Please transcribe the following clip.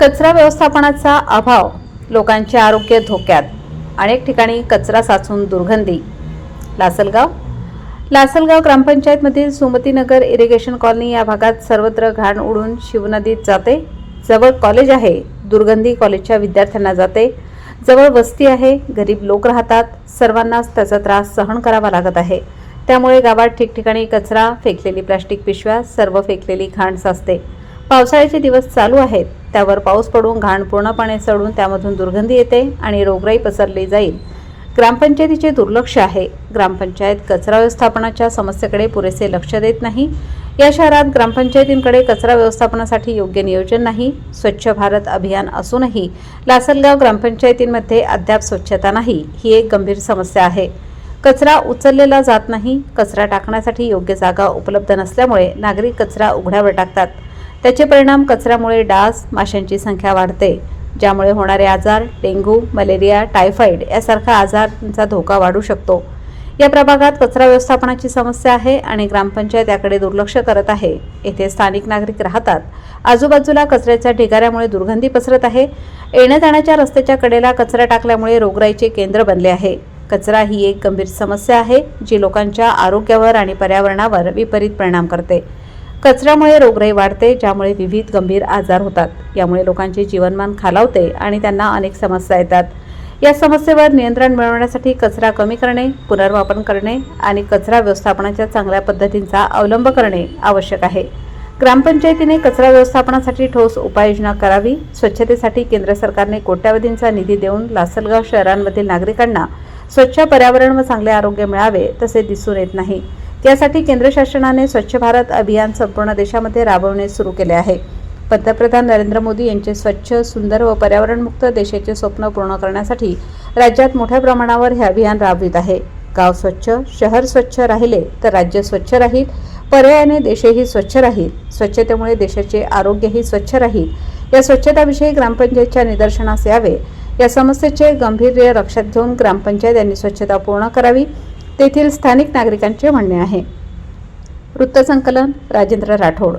कचरा व्यवस्थापनाचा अभाव लोकांचे आरोग्य धोक्यात अनेक ठिकाणी कचरा साचून दुर्गंधी. लासलगाव. लासलगाव ग्रामपंचायतमधील सुमतीनगर इरिगेशन कॉलनी या भागात सर्वत्र घाण उडून शिवनदीत जाते. जवळ कॉलेज आहे दुर्गंधी कॉलेजच्या विद्यार्थ्यांना जाते. जवळ वस्ती आहे गरीब लोक राहतात. सर्वांनाच त्याचा त्रास सहन करावा लागत आहे. त्यामुळे गावात ठिकठिकाणी कचरा फेकलेली प्लास्टिक पिशव्या सर्व फेकलेली घाण साचते. पावसाळ्याचे दिवस चालू आहेत. त्यावर पाऊस पडून घाण पूर्णपणे सडून त्यामधून दुर्गंधी येते आणि रोगराई पसरली जाईल. ग्रामपंचायतीचे दुर्लक्ष आहे. ग्रामपंचायत कचरा व्यवस्थापनाच्या समस्येकडे पुरेसे लक्ष देत नाही. या शहरात ग्रामपंचायतींकडे कचरा व्यवस्थापनासाठी योग्य नियोजन नाही. स्वच्छ भारत अभियान असूनही लासलगाव ग्रामपंचायतींमध्ये अद्याप स्वच्छता नाही. ही एक गंभीर समस्या आहे. कचरा उचललेला जात नाही. कचरा टाकण्यासाठी योग्य जागा उपलब्ध नसल्यामुळे नागरिक कचरा उघड्यावर टाकतात. त्याचे परिणाम कचऱ्यामुळे डास माशांची संख्या वाढते ज्यामुळे होणारे आजार डेंग्यू मलेरिया टायफॉईड यासारखा आजारांचा धोका वाढू शकतो. या प्रभागात कचरा व्यवस्थापनाची समस्या आहे आणि ग्रामपंचायत याकडे दुर्लक्ष करत आहे. येथे स्थानिक नागरिक राहतात. आजूबाजूला कचऱ्याच्या ढिगाऱ्यामुळे दुर्गंधी पसरत आहे. येण्या जाण्याच्या रस्त्याच्या कडेला कचरा टाकल्यामुळे रोगराईचे केंद्र बनले आहे. कचरा ही एक गंभीर समस्या आहे जी लोकांच्या आरोग्यावर आणि पर्यावरणावर विपरीत परिणाम करते. कचऱ्यामुळे रोगराई वाढते ज्यामुळे विविध गंभीर आजार होतात. यामुळे लोकांचे जीवनमान खालावते आणि त्यांना अनेक समस्या येतात. या समस्येवर नियंत्रण मिळवण्यासाठी कचरा कमी करणे पुनर्वापन करणे आणि कचरा व्यवस्थापनाच्या चांगल्या पद्धतींचा अवलंब करणे आवश्यक आहे. ग्रामपंचायतीने कचरा व्यवस्थापनासाठी ठोस उपाययोजना करावी. स्वच्छतेसाठी केंद्र सरकारने कोट्यावधींचा निधी देऊन लासलगाव शहरांमधील नागरिकांना स्वच्छ पर्यावरण व चांगले आरोग्य मिळावे तसे दिसून येत नाही. त्यासाठी केंद्र शासनाने स्वच्छ भारत अभियान संपूर्ण देशामध्ये राबवणे सुरू केले आहे. पंतप्रधान नरेंद्र मोदी यांचे स्वच्छ सुंदर व पर्यावरणमुक्त देशाचे स्वप्न पूर्ण करण्यासाठी राज्यात मोठ्या प्रमाणावर हे अभियान राबवित आहे. गाव स्वच्छ शहर स्वच्छ राहिले तर राज्य स्वच्छ राहील. पर्यायाने देशही स्वच्छ राहील. स्वच्छतेमुळे देशाचे आरोग्यही स्वच्छ राहील. या स्वच्छताविषयी ग्रामपंचायतच्या निदर्शनास यावे. या समस्येचे गांभीर्य लक्षात घेऊन ग्रामपंचायत यांनी स्वच्छता पूर्ण करावी. तेथील स्थानिक नागरिकांचे म्हणणे आहे. वृत्तसंकलन राजेंद्र राठोड